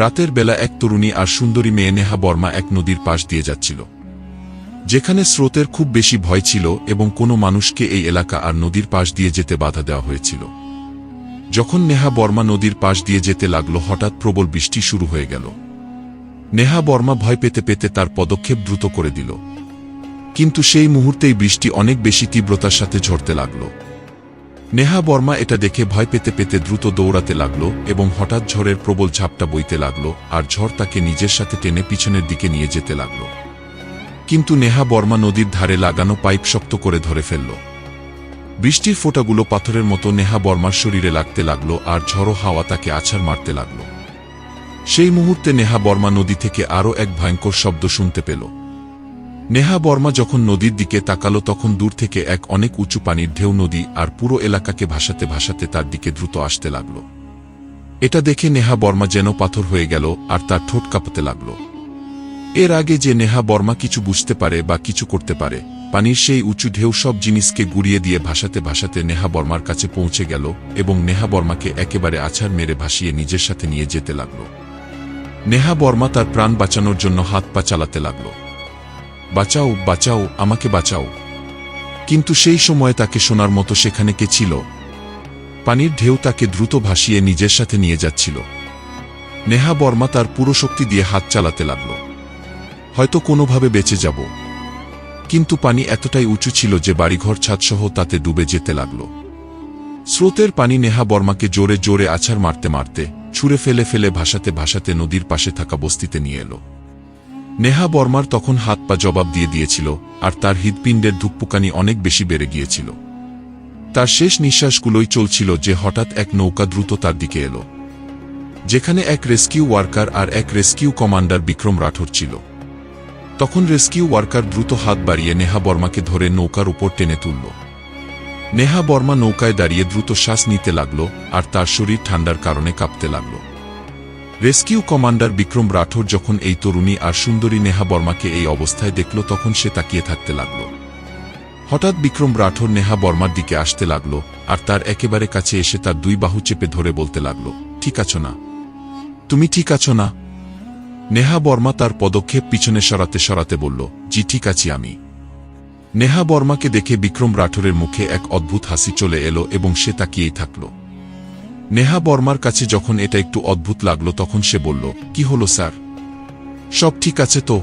রাতের বেলা এক তরুণী আর সুন্দরী মেয়ে নেহা বর্মা এক নদীর পাশ দিয়ে যাচ্ছিল। যেখানে স্রোতের খুব বেশি ভয় ছিল এবং কোনো মানুষকে এই এলাকা আর নদীর পাশ দিয়ে যেতে বাধা দেওয়া হয়েছিল। যখন নেহা বর্মা নদীর পাশ দিয়ে যেতে লাগল, হঠাৎ প্রবল বৃষ্টি শুরু হয়ে গেল। নেহা বর্মা ভয় পেতে পেতে তার পদক্ষেপ দ্রুত করে দিল। কিন্তু সেই মুহূর্তেই বৃষ্টি অনেক বেশি তীব্রতার সাথে ঝরতে লাগল। নেহা বর্মা এটা দেখে ভয় পেতে পেতে দ্রুত দৌড়াতে লাগল এবং হঠাৎ ঝড়ের প্রবল ঝাপটা বইতে লাগল আর ঝড় তাকে নিজের সাথে টেনে পিছনের দিকে নিয়ে যেতে লাগল। কিন্তু নেহা বর্মা নদীর ধারে লাগানো পাইপ শক্ত করে ধরে ফেলল। বৃষ্টির ফোঁটাগুলো পাথরের মতো নেহা বর্মার শরীরে লাগতে লাগল আর ঝড়ো হাওয়া তাকে আছাড় মারতে লাগল। সেই মুহূর্তে নেহা বর্মা নদী থেকে আরও এক ভয়ঙ্কর শব্দ শুনতে পেল। নেহা বর্মা যখন নদীর দিকে তাকালো, তখন দূর থেকে এক অনেক উঁচু পানির ঢেউ নদী আর পুরো এলাকাকে ভাসাতে ভাসাতে তার দিকে দ্রুত আসতে লাগল। এটা দেখে নেহা বর্মা যেন পাথর হয়ে গেল আর তার ঠোঁট কাঁপতে লাগল। এর আগে যে নেহা বর্মা কিছু বুঝতে পারে বা কিছু করতে পারে, পানির সেই উঁচু ঢেউ সব জিনিসকে গুড়িয়ে দিয়ে ভাসাতে ভাসাতে নেহা বর্মার কাছে পৌঁছে গেল এবং নেহা বর্মাকে একেবারে আছাড় মেরে ভাসিয়ে নিজের সাথে নিয়ে যেতে লাগল। নেহা বর্মা তার প্রাণ বাঁচানোর জন্য হাত পা চালাতে লাগল। বাঁচাও বাঁচাও, আমাকে বাঁচাও। কিন্তু সেই সময় তাকে শোনার মতো সেখানে কে ছিল? পানির ঢেউ তাকে দ্রুত ভাসিয়ে নিজের সাথে নিয়ে যাচ্ছিল। নেহা বর্মা তার পুরো শক্তি দিয়ে হাত চালাতে লাগল। হয়তো কোনোভাবে বেঁচে যাব। কিন্তু পানি এতটাই উঁচু ছিল যে বাড়িঘর ছাদসহ তাতে ডুবে যেতে লাগল। স্রোতের পানি নেহা বর্মাকে জোরে জোরে আছাড় মারতে মারতে ছুঁড়ে ফেলে ফেলে ভাসাতে ভাসাতে নদীর পাশে থাকা বস্তিতে নিয়ে এলো। নেহা বর্মার তখন হাত পা জবাব দিয়ে দিয়েছিল, আর তার হৃদপিণ্ডের ধুকপুকানি অনেক বেশি বেড়ে গিয়েছিল। তার শেষ নিঃশ্বাসগুলোই চলছিল যে হঠাৎ এক নৌকা দ্রুত তার দিকে এলো, যেখানে এক রেস্কিউ ওয়ার্কার আর এক রেস্কিউ কমান্ডার বিক্রম রাঠোর ছিল। তখন রেস্কিউ ওয়ার্কার দ্রুত হাত বাড়িয়ে নেহা বর্মাকে ধরে নৌকার উপর টেনে তুলল। নেহা বর্মা নৌকায় দাঁড়িয়ে দ্রুত শ্বাস নিতে লাগল, আর তার শরীর ঠান্ডার কারণে কাঁপতে লাগল। রেস্কিউ কমান্ডার বিক্রম রাঠোর যখন এই তরুণী আর সুন্দরী নেহা বর্মাকে এই অবস্থায় দেখল, তখন সে তাকিয়ে থাকতে লাগল। হঠাৎ বিক্রম রাঠোর নেহা বর্মার দিকে আসতে লাগল আর তার একেবারে কাছে এসে তার দুই বাহু চেপে ধরে বলতে লাগল, ঠিক আছো না? তুমি ঠিক আছো না? নেহা বর্মা তার পদক্ষেপ পিছনে সরাতে সরাতে বলল, জি, ঠিক আছি আমি। নেহা বর্মাকে দেখে বিক্রম রাঠোরের মুখে এক অদ্ভুত হাসি চলে এলো এবং সে তাকিয়েই থাকল। নেহা বর্মার কাছে যখন এটা একটু অদ্ভুত লাগল, তখন সে বলল, কি হলো স্যার? সব ঠিক আছে তো?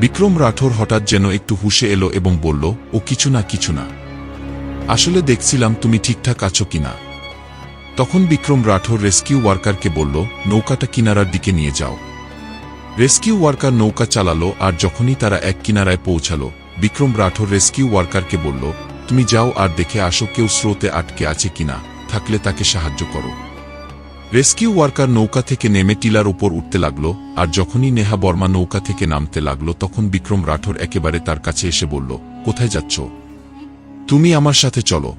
বিক্রম রাঠোর হঠাৎ যেন একটু হুশে এলো এবং বলল, ও কিছু না কিছু না। আসলে দেখছিলাম তুমি ঠিকঠাক আছো কিনা তখন বিক্রম রাঠোর রেস্কিউ ওয়ার্কারকে বলল, নৌকাটা কিনারার দিকে নিয়ে যাও। রেস্কিউ ওয়ার্কার নৌকা চালালো আর যখনই তারা এক কিনারায় পৌঁছালো, বিক্রম রাঠোর রেস্কিউ ওয়ার্কারকে বলল, তুমি যাও আর দেখে আসো কেউ স্রোতে আটকে আছে কিনা থাকলে তাকে সাহায্য করো। রেস্কিউ ওয়ার্কার নৌকা থেকে নেমে টিলার উপর উঠতে লাগল, আর যখনই নেহা বর্মা নৌকা থেকে নামতে লাগল, তখন বিক্রম রাঠোর একেবারে তার কাছে এসে বলল, কোথায় যাচ্ছ? তুমি আমার সাথে চলো।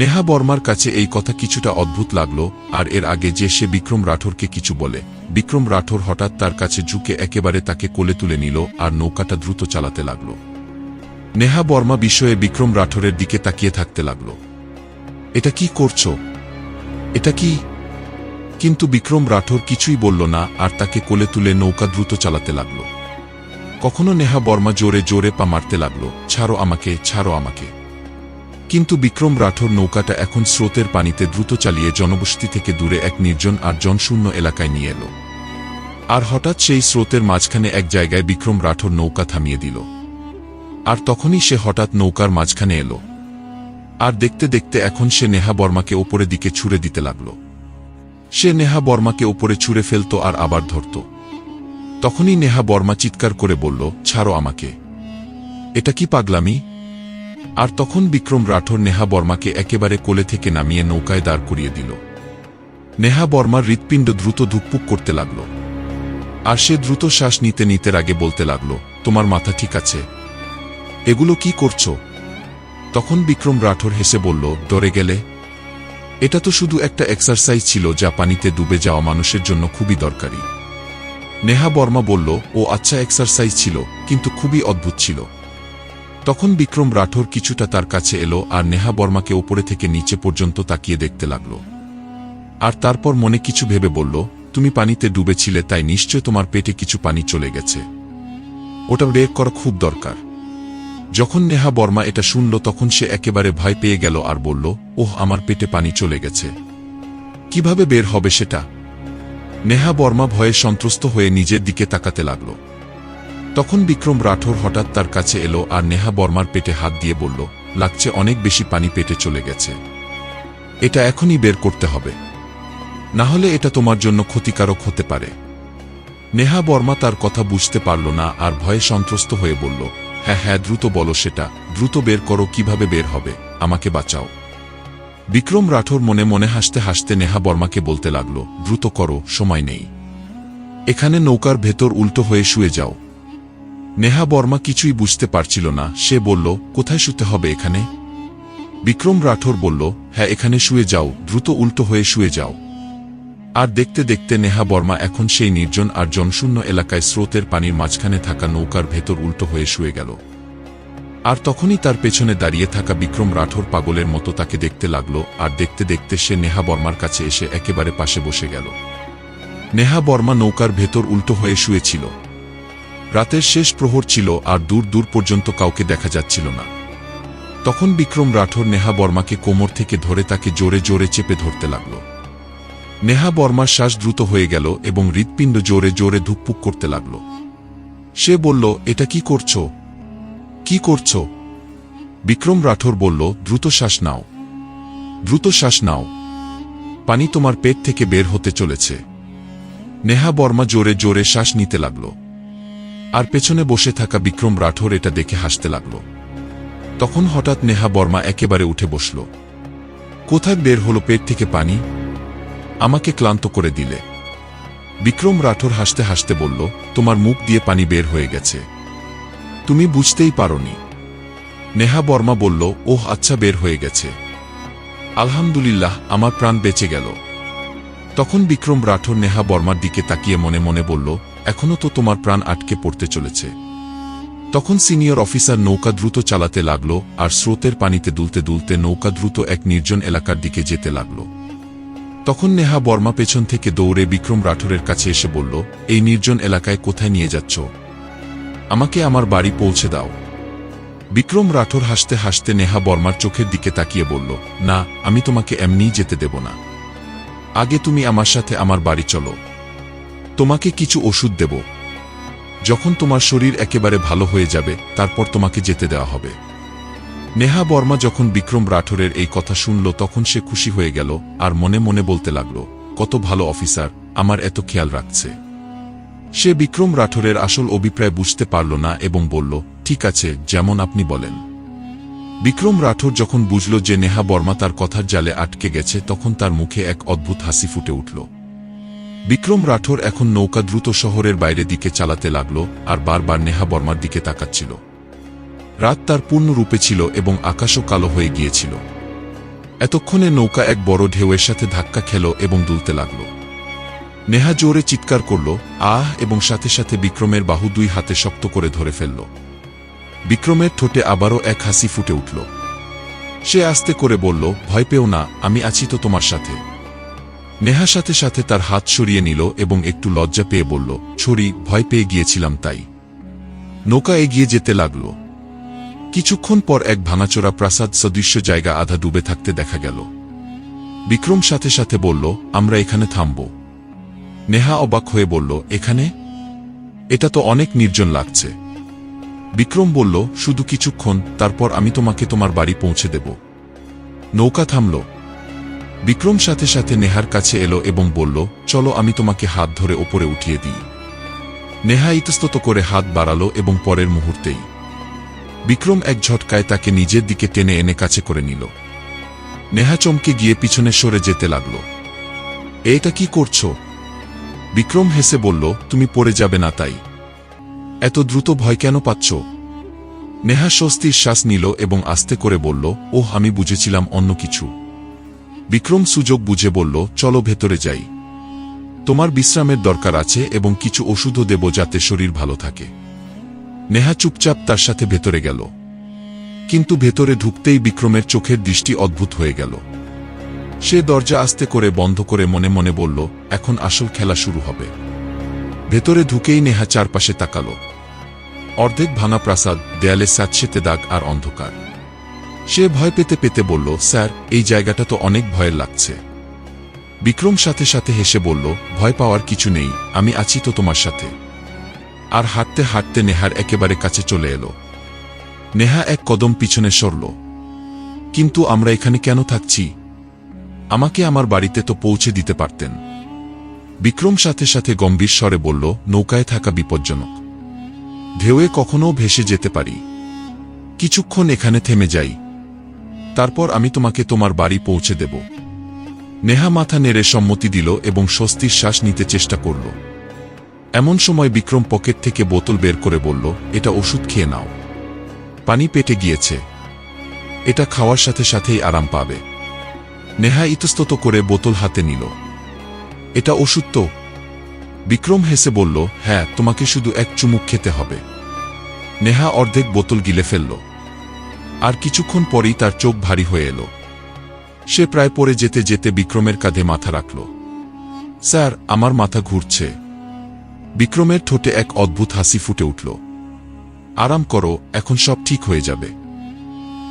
নেহা বর্মার কাছে এই কথা কিছুটা অদ্ভুত লাগল, আর এর আগে যে সে বিক্রম রাঠোরকে কিছু বলে, বিক্রম রাঠোর হঠাৎ তার কাছে ঝুঁকে একেবারে তাকে কোলে তুলে নিল, আর নৌকাটা দ্রুত চালাতে লাগল। নেহা বর্মা বিষয়ে বিক্রম রাঠোরের দিকে তাকিয়ে থাকতে লাগল। এটা কি করছ? এটা কি? কিন্তু বিক্রম রাঠোর কিছুই বলল না, আর তাকে কোলে তুলে নৌকা দ্রুত চালাতে লাগল। কখনো নেহা বর্মা জোরে জোরে পা মারতে লাগল, ছাড়ো আমাকে ছাড়ো আমাকে। কিন্তু বিক্রম রাঠোর নৌকাটা এখন স্রোতের পানিতে দ্রুত চালিয়ে জনবসতি থেকে দূরে এক নির্জন আর জনশূন্য এলাকায় নিয়ে এলো। আর হঠাৎ সেই স্রোতের মাঝখানে এক জায়গায় বিক্রম রাঠোর নৌকা থামিয়ে দিল। আর তখনই সে হঠাৎ নৌকার মাঝখানে এলো। আর দেখতে দেখতে এখন সে নেহা বর্মাকে ওপরের দিকে ছুড়ে দিতে লাগল। সে নেহা বর্মাকে ওপরে ছুঁড়ে ফেলত আর আবার ধরত। তখনই নেহা বর্মা চিৎকার করে বলল, ছাড়ো আমাকে। এটা কি পাগলামি? আর তখন বিক্রম রাঠোর নেহা বর্মাকে একেবারে কোলে থেকে নামিয়ে নৌকায় দাঁড় করিয়ে দিল। নেহা বর্মার হৃৎপিণ্ড দ্রুত ধুকপুক করতে লাগল। আর সে দ্রুত শ্বাস নিতে নিতে আগে বলতে লাগল, তোমার মাথা ঠিক আছে। এগুলো কি করছ? তখন বিক্রম রাঠোর হেসে বলল ডরে গেলে? এটা তো শুধু একটা এক্সারসাইজ ছিল যা পানিতে ডুবে যাওয়া মানুষের জন্য খুবই দরকারি। নেহা বর্মা বলল, ও আচ্ছা এক্সারসাইজ ছিল, কিন্তু খুবই অদ্ভুত ছিল। তখন বিক্রম রাঠোর কিছুটা তার কাছে এলো আর নেহা বর্মাকে ওপরে থেকে নিচে পর্যন্ত তাকিয়ে দেখতে লাগল। আর তারপর মনে কিছু ভেবে বলল, তুমি পানিতে ডুবেছিলে, তাই নিশ্চয় তোমার পেটে কিছু পানি চলে গেছে। ওটা বের করা খুব দরকার। যখন নেহা বর্মা এটা শুনল, তখন সে একেবারে ভয় পেয়ে গেল আর বলল, ওহ, আমার পেটে পানি চলে গেছে। কীভাবে বের হবে সেটা? নেহা বর্মা ভয়ে সন্ত্রস্ত হয়ে নিজের দিকে তাকাতে লাগল। তখন বিক্রম রাঠোর হঠাৎ তার কাছে এলো আর নেহা বর্মার পেটে হাত দিয়ে বলল, লাগছে অনেক বেশি পানি পেটে চলে গেছে। এটা এখনই বের করতে হবে। না হলে এটা তোমার জন্য ক্ষতিকারক হতে পারে। নেহা বর্মা তার কথা বুঝতে পারল না আর ভয়ে সন্ত্রস্ত হয়ে বলল হ্যাঁ হ্যাঁ দ্রুত বলো সেটা। দ্রুত বের করো, কীভাবে বের হবে? আমাকে বাঁচাও। বিক্রম রাঠোর মনে মনে হাসতে হাসতে নেহা বর্মাকে বলতে লাগল, দ্রুত করো, সময় নেই। এখানে নৌকার ভেতর উল্টো হয়ে শুয়ে যাও। নেহা বর্মা কিছুই বুঝতে পারছিল না। সে বলল, কোথায় শুতে হবে এখানে? বিক্রম রাঠোর বলল হ্যাঁ এখানে শুয়ে যাও, দ্রুত উল্টো হয়ে শুয়ে যাও। আর দেখতে দেখতে নেহা বর্মা এখন সেই নির্জন আর জনশূন্য এলাকায় স্রোতের পানির মাঝখানে থাকা নৌকার ভেতর উল্টো হয়ে শুয়ে গেল। আর তখনই তার পেছনে দাঁড়িয়ে থাকা বিক্রম রাঠোর পাগলের মতো তাকে দেখতে লাগল, আর দেখতে দেখতে সে নেহা বর্মার কাছে এসে একেবারে পাশে বসে গেল। নেহা বর্মা নৌকার ভেতর উল্টো হয়ে শুয়েছিল। রাতের শেষ প্রহর ছিল, আর দূর দূর পর্যন্ত কাউকে দেখা যাচ্ছিল না। তখন বিক্রম রাঠোর নেহা বর্মাকে কোমর থেকে ধরে তাকে জোরে জোরে চেপে ধরতে লাগল। নেহা বর্মার শ্বাস দ্রুত হয়ে গেল এবং হৃৎপিণ্ড জোরে জোরে ধুকপুক করতে লাগল। সে বলল, এটা কি করছ? কি করছ? বিক্রম রাঠোর বলল, দ্রুত শ্বাস নাও। দ্রুত শ্বাস নাও। পানি তোমার পেট থেকে বের হতে চলেছে। নেহা বর্মা জোরে জোরে শ্বাস নিতে লাগল। আর পেছনে বসে থাকা বিক্রম রাঠোর এটা দেখে হাসতে লাগল। তখন হঠাৎ নেহা বর্মা একেবারে উঠে বসল। কোথায় বের হলো পেট থেকে পানি? আমাকে ক্লান্ত করে দিলে। বিক্রম রাঠোর হাসতে হাসতে বলল, তোমার মুখ দিয়ে পানি বের হয়ে গেছে। তুমি বুঝতেই পারোনি। নেহা বর্মা বলল, ওহ আচ্ছা বের হয়ে গেছে। আলহামদুলিল্লাহ, আমার প্রাণ বেঁচে গেল। তখন বিক্রম রাঠোর নেহা বর্মার দিকে তাকিয়ে মনে মনে বলল এখনও তো তোমার প্রাণ আটকে পড়তে চলেছে। তখন সিনিয়র অফিসার নৌকা দ্রুত চালাতে লাগল, আর স্রোতের পানিতে দুলতে দুলতে নৌকা দ্রুত এক নির্জন এলাকার দিকে যেতে লাগল। তখন নেহা বর্মা পেছন থেকে দৌড়ে বিক্রম রাঠোরের কাছে এসে বলল, এই নির্জন এলাকায় কোথায় নিয়ে যাচ্ছ? আমাকে আমার বাড়ি পৌঁছে দাও। বিক্রম রাঠোর হাসতে হাসতে নেহা বর্মার চোখের দিকে তাকিয়ে বলল, না, আমি তোমাকে এমনিই যেতে দেব না। আগে তুমি আমার সাথে আমার বাড়ি চলো। তোমাকে কিছু ওষুধ দেব। যখন তোমার শরীর একেবারে ভালো হয়ে যাবে, তারপর তোমাকে যেতে দেওয়া হবে। নেহা বর্মা যখন বিক্রম রাঠোরের এই কথা শুনল, তখন সে খুশি হয়ে গেল আর মনে মনে বলতে লাগল, কত ভালো অফিসার, আমার এত খেয়াল রাখছে। সে বিক্রম রাঠোরের আসল অভিপ্রায় বুঝতে পারল না এবং বলল, ঠিক আছে, যেমন আপনি বলেন। বিক্রম রাঠোর যখন বুঝল যে নেহা বর্মা তার কথার জালে আটকে গেছে, তখন তার মুখে এক অদ্ভুত হাসি ফুটে উঠল। বিক্রম রাঠোর এখন নৌকা দ্রুত শহরের বাইরে দিকে চালাতে লাগল আর বারবার নেহা বর্মার দিকে তাকাচ্ছিল। রাত তার পূর্ণ রূপে ছিল এবং আকাশও কালো হয়ে গিয়েছিল। এতক্ষণে নৌকা এক বড় ঢেউয়ের সাথে ধাক্কা খেল এবং দুলতে লাগল। নেহা জোরে চিৎকার করল, আহ, এবং সাথে সাথে বিক্রমের বাহু দুই হাতে শক্ত করে ধরে ফেলল। বিক্রমের ঠোঁটে আবারও এক হাসি ফুটে উঠল। সে আস্তে করে বলল, ভয় পেও না, আমি আছি তো তোমার সাথে। নেহা সাথে সাথে তার হাত সরিয়ে নিল এবং একটু লজ্জা পেয়ে বলল ছড়ি ভয় পেয়ে গিয়েছিলাম তাই। নৌকা এগিয়ে যেতে লাগল। কিছুক্ষণ পর এক ভাঙাচোরা প্রাসাদ সদৃশ্য জায়গা আধা ডুবে থাকতে দেখা গেল। বিক্রম সাথে সাথে বলল, আমরা এখানে থামব। নেহা অবাক হয়ে বলল, এখানে? এটা তো অনেক নির্জন লাগছে। বিক্রম বলল, শুধু কিছুক্ষণ, তারপর আমি তোমাকে তোমার বাড়ি পৌঁছে দেব। নৌকা থামল। বিক্রম সাথে সাথে নেহার কাছে এলো এবং বলল, চলো, আমি তোমাকে হাত ধরে ওপরে উঠিয়ে দিই। নেহা ইতস্তত করে হাত বাড়ালো এবং পরের মুহূর্তেই বিক্রম এক ঝটকায় তাকে নিজের দিকে টেনে এনে কাছে করে নিল। নেহা চমকে গিয়ে পিছনে সরে যেতে লাগল। এটা কি করছ? বিক্রম হেসে বলল, তুমি পড়ে যাবে না তাই। এত দ্রুত ভয় কেন পাচ্ছ? নেহা স্বস্তির শ্বাস নিল এবং আস্তে করে বলল ও আমি বুঝেছিলাম অন্য কিছু। বিক্রম সুযোগ বুঝে বলল, চলো ভেতরে যাই। তোমার বিশ্রামের দরকার আছে এবং কিছু ওষুধও দেব যাতে শরীর ভালো থাকে। নেহা চুপচাপ তার সাথে ভেতরে গেল। কিন্তু ভেতরে ঢুকতেই বিক্রমের চোখের দৃষ্টি অদ্ভুত হয়ে গেল। সে দরজা আস্তে করে বন্ধ করে মনে মনে বলল, এখন আসল খেলা শুরু হবে। ভেতরে ঢুকেই নেহা চারপাশে তাকালো। অর্ধেক ভাঙা প্রাসাদ, দেয়ালে স্যাঁতসেতে দাগ আর অন্ধকার। সে ভয় পেতে পেতে বলল, স্যার, এই জায়গাটা তো অনেক ভয়ের লাগছে। বিক্রম সাথে সাথে হেসে বলল, ভয় পাওয়ার কিছু নেই, আমি আছি তো তোমার সাথে। আর হাঁটতে হাঁটতে নেহার একেবারে কাছে চলে এলো। নেহা এক কদম পিছনে সরল। কিন্তু আমরা এখানে কেন থাকছি? আমাকে আমার বাড়িতে তো পৌঁছে দিতে পারতেন। বিক্রম সাথে সাথে গম্ভীর স্বরে বলল, নৌকায় থাকা বিপজ্জনক। ঢেউয়ে কখনো ভেসে যেতে পারি। কিছুক্ষণ এখানে থেমে যাই। তারপর আমি তোমাকে তোমার বাড়ি পৌঁছে দেব। নেহা মাথা নেড়ে সম্মতি দিল এবং স্বস্তির শ্বাস নিতে চেষ্টা করল। এমন সময় বিক্রম পকেট থেকে বোতল বের করে বলল, এটা ওষুধ খেয়ে নাও। পানি পেটে গিয়েছে। এটা খাওয়ার সাথে সাথেই আরাম পাবে। নেহা ইতস্তত করে বোতল হাতে নিল। এটা ওষুধ তো? বিক্রম হেসে বলল হ্যাঁ তোমাকে শুধু এক চুমুক খেতে হবে। নেহা অর্ধেক বোতল গিলে ফেলল। আর কিছুক্ষণ পরেই তার চোখ ভারী হয়ে এলো। সে প্রায় পরে যেতে যেতে বিক্রমের কাঁধে মাথা রাখল। স্যার, আমার মাথা ঘুরছে। বিক্রমের ঠোঁটে এক অদ্ভুত হাসি ফুটে উঠল। আরাম করো, এখন সব ঠিক হয়ে যাবে।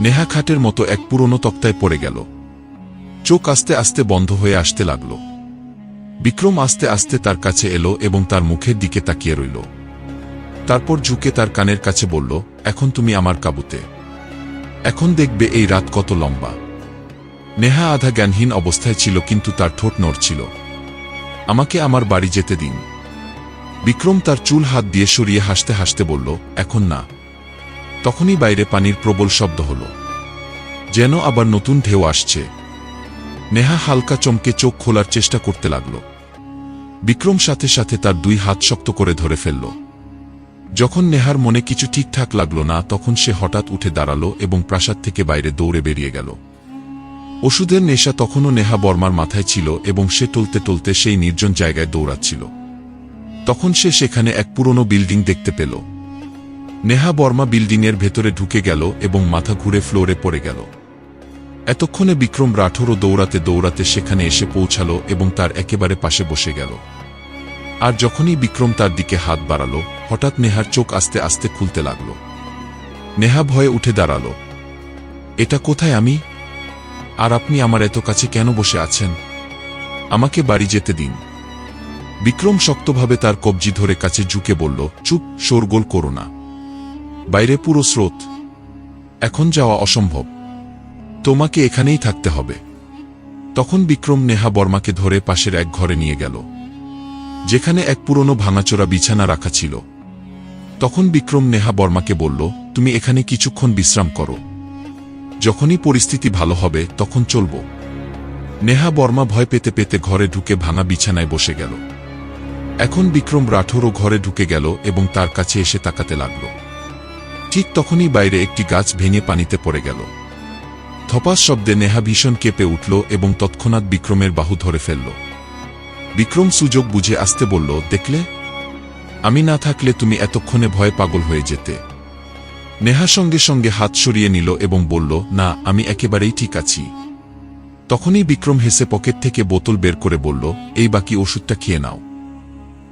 নেহা খাটের মতো এক পুরনো তক্তায় পড়ে গেল। চোখ আস্তে আস্তে বন্ধ হয়ে আসতে লাগল। বিক্রম আস্তে আস্তে তার কাছে এলো এবং তার মুখের দিকে তাকিয়ে রইল। তারপর ঝুঁকে তার কানের কাছে বলল, এখন তুমি আমার কাবুতে। এখন দেখবে এই রাত কত লম্বা। নেহা আধা জ্ঞানহীন অবস্থায় ছিল কিন্তু তার ঠোঁট নড়ছিল। আমাকে আমার বাড়ি যেতে দিন। বিক্রম তার চুল হাত দিয়ে সরিয়ে হাসতে হাসতে বলল, এখন না। তখনই বাইরে পানির প্রবল শব্দ হল। যেন আবার নতুন ঢেউ আসছে। নেহা হালকা চমকে চোখ খোলার চেষ্টা করতে লাগল। বিক্রম সাথে সাথে তার দুই হাত শক্ত করে ধরে ফেলল। যখন নেহার মনে কিছু ঠিকঠাক লাগল না, তখন সে হঠাৎ উঠে দাঁড়াল এবং প্রাসাদ থেকে বাইরে দৌড়ে বেরিয়ে গেল। ওষুধের নেশা তখনও নেহা বর্মার মাথায় ছিল এবং সে টলতে টলতে সেই নির্জন জায়গায় দৌড়াচ্ছিল। তখন সে সেখানে এক পুরনো বিল্ডিং দেখতে পেল। নেহা বর্মা বিল্ডিংয়ের ভেতরে ঢুকে গেল এবং মাথা ঘুরে ফ্লোরে পড়ে গেল। এতক্ষণে বিক্রম রাঠোরও দৌড়াতে দৌড়াতে সেখানে এসে পৌঁছাল এবং তার একেবারে পাশে বসে গেল। আর যখনই বিক্রম তার দিকে হাত বাড়াল, হঠাৎ নেহার চোখ আস্তে আস্তে খুলতে লাগল। নেহা ভয়ে উঠে দাঁড়াল। এটা কোথায় আমি? আর আপনি আমার এত কাছে কেন বসে আছেন? আমাকে বাড়ি যেতে দিন। বিক্রম শক্তভাবে তার কবজি ধরে কাছে ঝুঁকে বলল, চুপ, শোরগোল করো না। বাইরে পুরো স্রোত। এখন যাওয়া অসম্ভব। তোমাকে এখানেই থাকতে হবে। তখন বিক্রম নেহা বর্মাকে ধরে পাশের এক ঘরে নিয়ে গেল, যেখানে এক পুরনো ভাঙাচোরা বিছানা রাখা ছিল। তখন বিক্রম নেহা বর্মাকে বলল, তুমি এখানে কিছুক্ষণ বিশ্রাম করো। যখনই পরিস্থিতি ভালো হবে, তখন চলব। নেহা বর্মা ভয় পেতে পেতে ঘরে ঢুকে ভাঙা বিছানায় বসে গেল। এখন বিক্রম রাঠোরও ঘরে ঢুকে গেল এবং তার কাছে এসে তাকাতে লাগল। ঠিক তখনই বাইরে একটি গাছ ভেঙে পানিতে পড়ে গেল। থপাস শব্দে নেহা ভীষণ কেঁপে উঠল এবং তৎক্ষণাৎ বিক্রমের বাহু ধরে ফেলল। বিক্রম সুযোগ বুঝে আসতে বলল, দেখলে? আমি না থাকলে তুমি এতক্ষণে ভয় পাগল হয়ে যেতে। নেহা সঙ্গে সঙ্গে হাত সরিয়ে নিল এবং বলল, না, আমি একেবারেই ঠিক আছি। তখনই বিক্রম হেসে পকেট থেকে বোতল বের করে বলল, এই বাকি ওষুধটা খেয়ে নাও।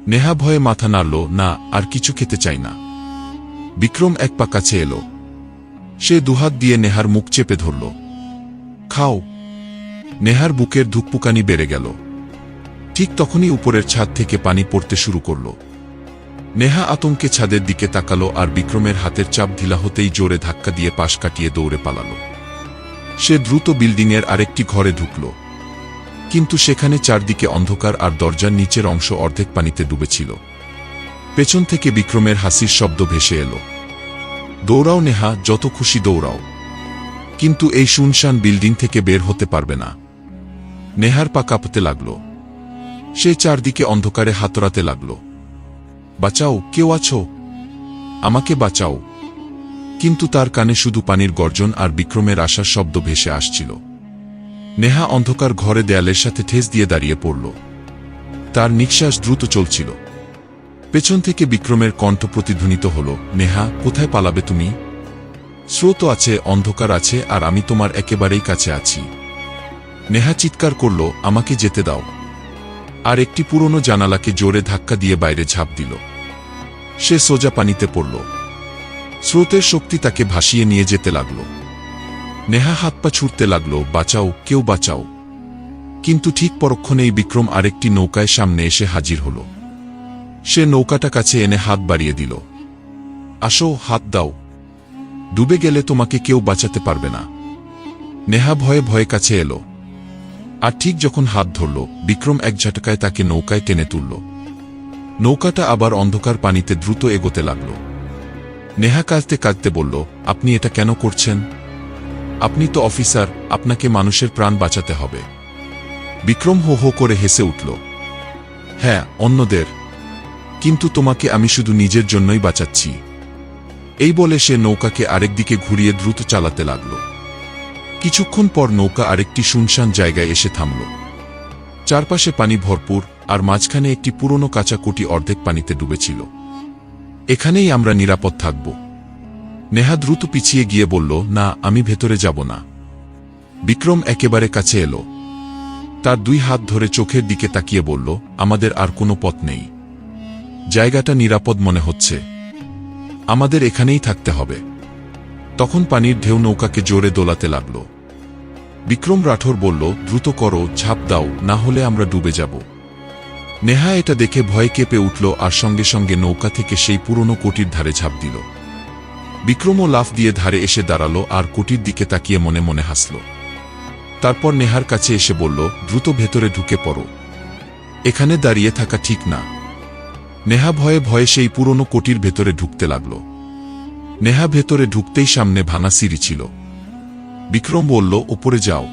নেহা ভয়ে মাথা নাড়ল, না, আর কিছু খেতে চাই না। বিক্রম এক পা কাছে এলো। সে দুহাত দিয়ে নেহার মুখ চেপে ধরল। খাও। নেহার বুকের ধুকপুকানি বেড়ে গেল। ঠিক তখনই উপরের ছাদ থেকে পানি পড়তে শুরু করল। নেহা আতঙ্কে ছাদের দিকে তাকালো আর বিক্রমের হাতের চাপ ঢিলা হতেই জোরে ধাক্কা দিয়ে পাশ কাটিয়ে দৌড়ে পালাল। সে দ্রুত বিল্ডিংয়ের আরেকটি ঘরে ঢুকল। কিন্তু সেখানে চারদিকে অন্ধকার আর দরজার নিচের অংশ অর্ধেক পানিতে ডুবেছিল। পেছন থেকে বিক্রমের হাসির শব্দ ভেসে এলো। দৌড়াও নেহা, যত খুশি দৌড়াও। কিন্তু এই শুনশান বিল্ডিং থেকে বের হতে পারবে না। নেহার পা কাঁপতে লাগল। সে চারদিকে অন্ধকারে হাতরাতে লাগল। বাঁচাও, কেউ আছো? আমাকে বাঁচাও। কিন্তু তার কানে শুধু পানির গর্জন আর বিক্রমের আশার শব্দ ভেসে আসছিল। নেহা অন্ধকার ঘরে দেয়ালের সাথে ঠেস দিয়ে দাঁড়িয়ে পড়ল। তার নিঃশ্বাস দ্রুত চলছিল। পেছন থেকে বিক্রমের কণ্ঠ প্রতিধ্বনিত হল, নেহা, কোথায় পালাবে তুমি? স্রোত আছে, অন্ধকার আছে, আর আমি তোমার একেবারেই কাছে আছি। নেহা চিৎকার করল, আমাকে যেতে দাও। আর একটি পুরনো জানালাকে জোরে ধাক্কা দিয়ে বাইরে ঝাঁপ দিল। সে সোজা পানিতে পড়ল। স্রোতের শক্তি তাকে ভাসিয়ে নিয়ে যেতে লাগল। নেহা হাত পা ছুটতে লাগল, বাঁচাও, কেউ বাঁচাও। কিন্তু ঠিক পরক্ষণেই বিক্রম আরেকটি নৌকায় সামনে এসে হাজির হল। সে নৌকাটা কাছে এনে হাত বাড়িয়ে দিল। আসো, হাত দাও। ডুবে গেলে তোমাকে কেউ বাঁচাতে পারবে না। নেহা ভয়ে ভয়ে কাছে এলো। আর ঠিক যখন হাত ধরল, বিক্রম এক ঝাটকায় তাকে নৌকায় টেনে তুলল। নৌকাটা আবার অন্ধকার পানিতে দ্রুত এগোতে লাগল। নেহা কাঁদতে কাঁদতে বলল, আপনি এটা কেন করছেন? আপনি তো অফিসার, আপনাকে মানুষের প্রাণ বাঁচাতে হবে। বিক্রম হো হো করে হেসে উঠল। হ্যাঁ অন্যদের। কিন্তু তোমাকে আমি শুধু নিজের জন্যই বাঁচাচ্ছি। এই বলে সে নৌকাকে আরেকদিকে ঘুরিয়ে দ্রুত চালাতে লাগল। কিছুক্ষণ পর নৌকা আরেকটি শুনশান জায়গায় এসে থামল। চারপাশে পানি ভরপুর আর মাঝখানে একটি পুরনো কাঁচা কুটি অর্ধেক পানিতে ডুবেছিল। এখানেই আমরা নিরাপদ থাকব। নেহা দ্রুত পিছিয়ে গিয়ে বলল, না, আমি ভেতরে যাব না। বিক্রম একেবারে কাছে এলো। তার দুই হাত ধরে চোখের দিকে তাকিয়ে বলল, আমাদের আর কোনো পথ নেই। জায়গাটা নিরাপদ মনে হচ্ছে। আমাদের এখানেই থাকতে হবে। তখন পানির ঢেউ নৌকাকে জোরে দোলাতে লাগল। বিক্রম রাঠোর বলল, দ্রুত করো, ঝাঁপ দাও, না হলে আমরা ডুবে যাব। নেহা এটা দেখে ভয় কেঁপে উঠল আর সঙ্গে সঙ্গে নৌকা থেকে সেই পুরনো কোটির ধারে ঝাঁপ দিল। বিক্রমও লাফ দিয়ে ধারে এসে দাঁড়াল আর কোটির দিকে তাকিয়ে মনে মনে হাসল। তারপর নেহার কাছে এসে বলল, দ্রুত ভেতরে ঢুকে পড়ো। এখানে দাঁড়িয়ে থাকা ঠিক না। নেহা ভয়ে ভয়ে সেই পুরনো কোটির ভেতরে ঢুকতে লাগল। নেহা ভেতরে ঢুকতেই সামনে ভাঙা সিঁড়ি ছিল। বিক্রম বলল, ওপরে যাও।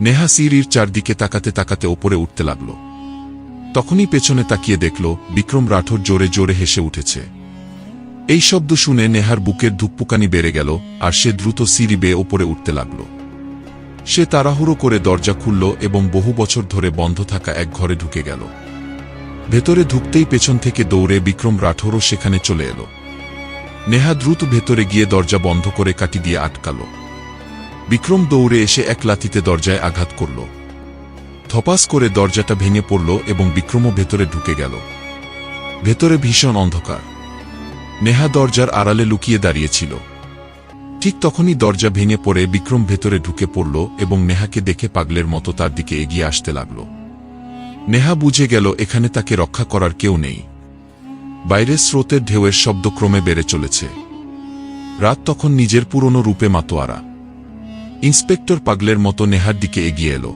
নেহা সিঁড়ির চারদিকে তাকাতে তাকাতে ওপরে উঠতে লাগল। তখনই পেছনে তাকিয়ে দেখল, বিক্রম রাঠোর জোরে জোরে হেসে উঠেছে। এই শব্দ শুনে নেহার বুকের ধুকপুকানি বেড়ে গেল, আর সে দ্রুত সিঁড়ি বেয়ে ওপরে উঠতে লাগল। সে তাড়াহুড়ো করে দরজা খুলল এবং বহু বছর ধরে বন্ধ থাকা এক ঘরে ঢুকে গেল। ভেতরে ঢুকতেই পেছন থেকে দৌড়ে বিক্রম রাঠোরও সেখানে চলে এলো। নেহা দ্রুত ভেতরে গিয়ে দরজা বন্ধ করে কাটি দিয়ে আটকাল। বিক্রম দৌড়ে এসে এক লাতিতে দরজায় আঘাত করল। ধপাস করে দরজাটা ভেঙে পড়ল এবং বিক্রমও ভেতরে ঢুকে গেল। ভেতরে ভীষণ অন্ধকার। নেহা দরজার আড়ালে লুকিয়ে দাঁড়িয়েছিল। ঠিক তখনই দরজা ভেঙে পড়ে বিক্রম ভেতরে ঢুকে পড়ল এবং নেহাকে দেখে পাগলের মতো তার দিকে এগিয়ে আসতে লাগল। নেহা বুঝে গেল, এখানে তাকে রক্ষা করার কেউ নেই। বাইরে স্রোতের ঢেউয়ের শব্দ ক্রমে বেড়ে চলেছে। রাত তখন নিজের পুরনো রূপে মাতোয়ারা। ইন্সপেক্টর পাগলের মতো নেহার দিকে এগিয়ে এলো।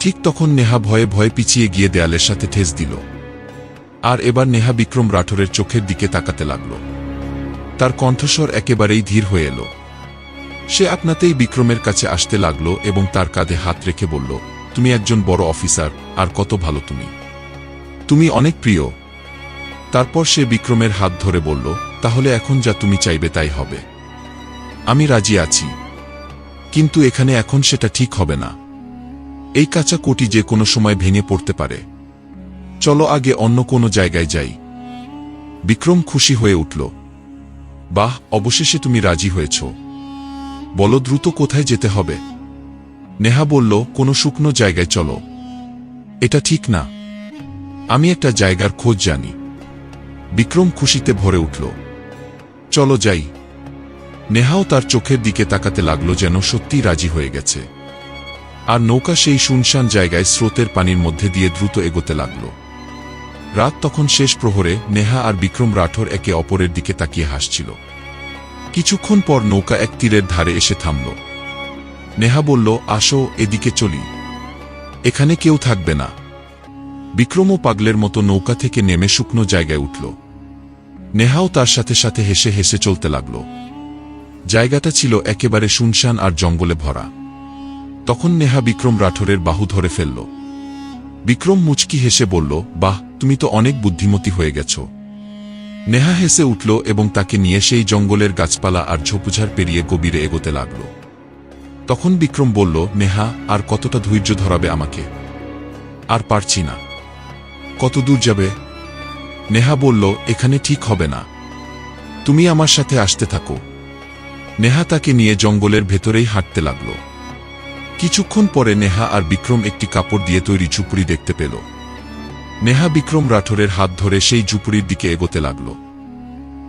ঠিক তখন নেহা ভয়ে ভয়ে পিছিয়ে গিয়ে দেয়ালের সাথে ঠেস দিল। আর এবার নেহা বিক্রম রাঠোরের চোখের দিকে তাকাতে লাগল। তার কণ্ঠস্বর একেবারেই ধীর হয়ে এলো। সে আপনাতেই বিক্রমের কাছে আসতে লাগল এবং তার কাঁধে হাত রেখে বলল, তুমি একজন বড় অফিসার, আর কত ভালো তুমি। তুমি অনেক প্রিয় তারপর সে বিক্রমের হাত ধরে বলল, তাহলে এখন যা তুমি চাইবে তাই হবে। আমি রাজি আছি। কিন্তু এখানে এখন সেটা ঠিক হবে না। এই কাঁচা কোটি যে কোনো সময় ভেঙে পড়তে পারে। চলো আগে অন্য কোনো জায়গায় যাই। বিক্রম খুশি হয়ে উঠল। বাহ, অবশেষে তুমি রাজি হয়েছ। বলো দ্রুত কোথায় যেতে হবে। নেহা বলল, কোনো শুকনো জায়গায় চলো। এটা ঠিক না। আমি একটা জায়গার খোঁজ জানি। বিক্রম খুশিতে ভরে উঠল। চলো যাই। নেহাও তার চোখের দিকে তাকাতে লাগল যেন সত্যিই রাজি হয়ে গেছে। আর নৌকা সেই শুনশান জায়গায় স্রোতের পানির মধ্যে দিয়ে দ্রুত এগোতে লাগল। রাত তখন শেষ প্রহরে নেহা আর বিক্রম রাঠোর একে অপরের দিকে তাকিয়ে হাসছিল। কিছুক্ষণ পর নৌকা এক তীরের ধারে এসে থামল। নেহা বলল, আসো, এদিকে চলি। এখানে কেউ থাকবে না। বিক্রমও পাগলের মতো নৌকা থেকে নেমে শুকনো জায়গায় উঠল। নেহাও তার সাথে সাথে হেসে হেসে চলতে লাগল। জায়গাটা ছিল একেবারে শুনশান আর জঙ্গলে ভরা। তখন নেহা বিক্রম রাঠোরের বাহু ধরে ফেলল। বিক্রম মুচকি হেসে বলল, বাহ তুমি তো অনেক বুদ্ধিমতী হয়ে গেছ। নেহা হেসে উঠল এবং তাকে নিয়ে সেই জঙ্গলের গাছপালা আর ঝোপুঝাড় পেরিয়ে গভীরে এগোতে লাগল। তখন বিক্রম বলল, নেহা, আর কতটা ধৈর্য ধরাবে আমাকে? আর পারছি না। কত দূর যাবে? নেহা বলল, এখানে ঠিক হবে না। তুমি আমার সাথে আসতে থাকো। নেহা তাকে নিয়ে জঙ্গলের ভেতরেই হাঁটতে লাগল। কিছুক্ষণ পরে নেহা আর বিক্রম একটি কাপড় দিয়ে তৈরি ঝুপড়ি দেখতে পেল। নেহা বিক্রম রাঠোরের হাত ধরে সেই ঝুপড়ির দিকে এগোতে লাগল।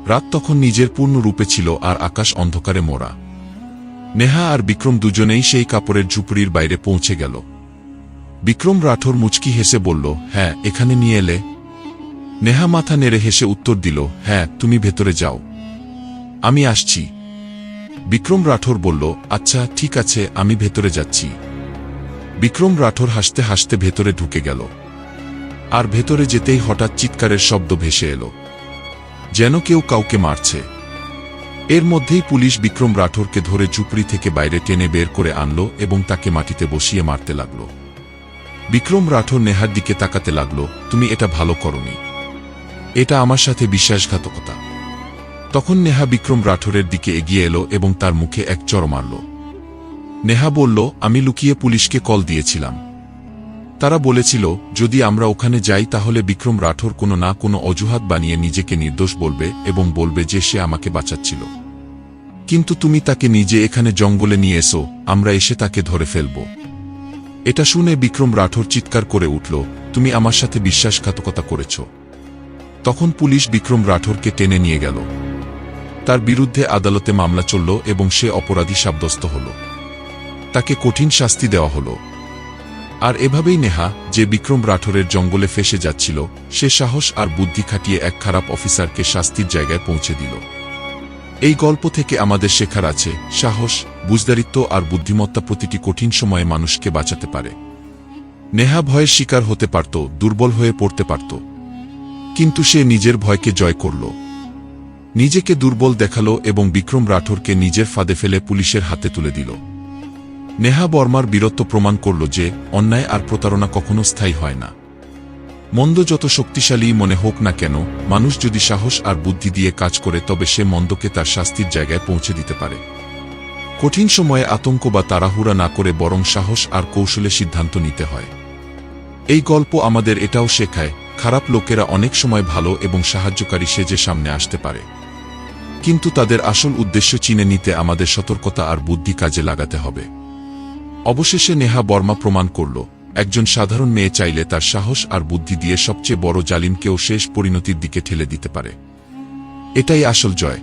রাত তখন নিজের পূর্ণ রূপে ছিল আর আকাশ অন্ধকারে মোড়া। নেহা আর বিক্রম দুজনেই সেই কাপড়ের ঝুপড়ির বাইরে পৌঁছে গেল। বিক্রম রাঠোর মুচকি হেসে বলল হ্যাঁ এখানে নিয়ে এলে। নেহা মাথা নেড়ে হেসে উত্তর দিল হ্যাঁ তুমি ভেতরে যাও। আমি আসছি। বিক্রম রাঠোর বলল আচ্ছা ঠিক আছে, আমি ভেতরে যাচ্ছি। বিক্রম রাঠোর হাসতে হাসতে ভেতরে ঢুকে গেল। আর ভেতরে যেতেই হঠাৎ চিৎকারের শব্দ ভেসে এলো। যেন কেউ কাউকে মারছে। এর মধ্যেই পুলিশ বিক্রম রাঠোরকে ধরে ঝুপড়ি থেকে বাইরে টেনে বের করে আনলো এবং তাকে মাটিতে বসিয়ে মারতে লাগল। বিক্রম রাঠোর নেহার দিকে তাকাতে লাগল, তুমি এটা ভালো করনি। এটা আমার সাথে বিশ্বাসঘাতকতা। তখন নেহা বিক্রম রাঠোরের দিকে এগিয়ে এলো এবং তার মুখে এক চর মারল। নেহা বলল, আমি লুকিয়ে পুলিশকে কল দিয়েছিলাম। তারা বলেছিল, যদি আমরা ওখানে যাই তাহলে বিক্রম রাঠোর কোনো না কোনো অজুহাত বানিয়ে নিজেকে নির্দোষ বলবে এবং বলবে যে সে আমাকে বাঁচাচ্ছিল। কিন্তু তুমি তাকে নিজে এখানে জঙ্গলে নিয়ে এসো, আমরা এসে তাকে ধরে ফেলব এটা শুনে বিক্রম রাঠোর চিৎকার করে উঠল, তুমি আমার সাথে বিশ্বাসঘাতকতা করেছ তখন পুলিশ বিক্রম রাঠোরকে টেনে নিয়ে গেল। তার বিরুদ্ধে আদালতে মামলা চলল এবং সে অপরাধী সাব্যস্ত হল। তাকে কঠিন শাস্তি দেওয়া হল। আর এভাবেই নেহা, যে বিক্রম রাঠোরের জঙ্গলে ফেসে যাচ্ছিল, সে সাহস আর বুদ্ধি খাটিয়ে এক খারাপ অফিসারকে শাস্তির জায়গায় পৌঁছে দিল। এই গল্প থেকে আমাদের শেখার আছে, সাহস, বুঝদারিত্ব আর বুদ্ধিমত্তা প্রতিটি কঠিন সময়ে মানুষকে বাঁচাতে পারে। নেহা ভয়ের শিকার হতে পারত, দুর্বল হয়ে পড়তে পারত। কিন্তু সে নিজের ভয়কে জয় করল। নিজেকে দুর্বল দেখাল এবং বিক্রম রাঠোরকে নিজের ফাঁদে ফেলে পুলিশের হাতে তুলে দিল। নেহা বর্মার বীরত্ব প্রমাণ করল যে অন্যায় আর প্রতারণা কখনো স্থায়ী হয় না। মন্দ যত শক্তিশালী মনে হোক না কেন, মানুষ যদি সাহস আর বুদ্ধি দিয়ে কাজ করে তবে সে মন্দকে তার শাস্তির জায়গায় পৌঁছে দিতে পারে। কঠিন সময়ে আতঙ্ক বা তাড়াহুড়া না করে বরং সাহস আর কৌশলে সিদ্ধান্ত নিতে হয়। এই গল্প আমাদের এটাও শেখায়, খারাপ লোকেরা অনেক সময় ভালো এবং সাহায্যকারী সেজে সামনে আসতে পারে। কিন্তু তাদের আসল উদ্দেশ্য চিনে নিতে আমাদের সতর্কতা আর বুদ্ধি কাজে লাগাতে হবে। অবশেষে নেহা বর্মা প্রমাণ করল, একজন সাধারণ মেয়ে চাইলে তার সাহস আর বুদ্ধি দিয়ে সবচেয়ে বড় জালিমকেও শেষ পরিণতির দিকে ঠেলে দিতে পারে। এটাই আসল জয়।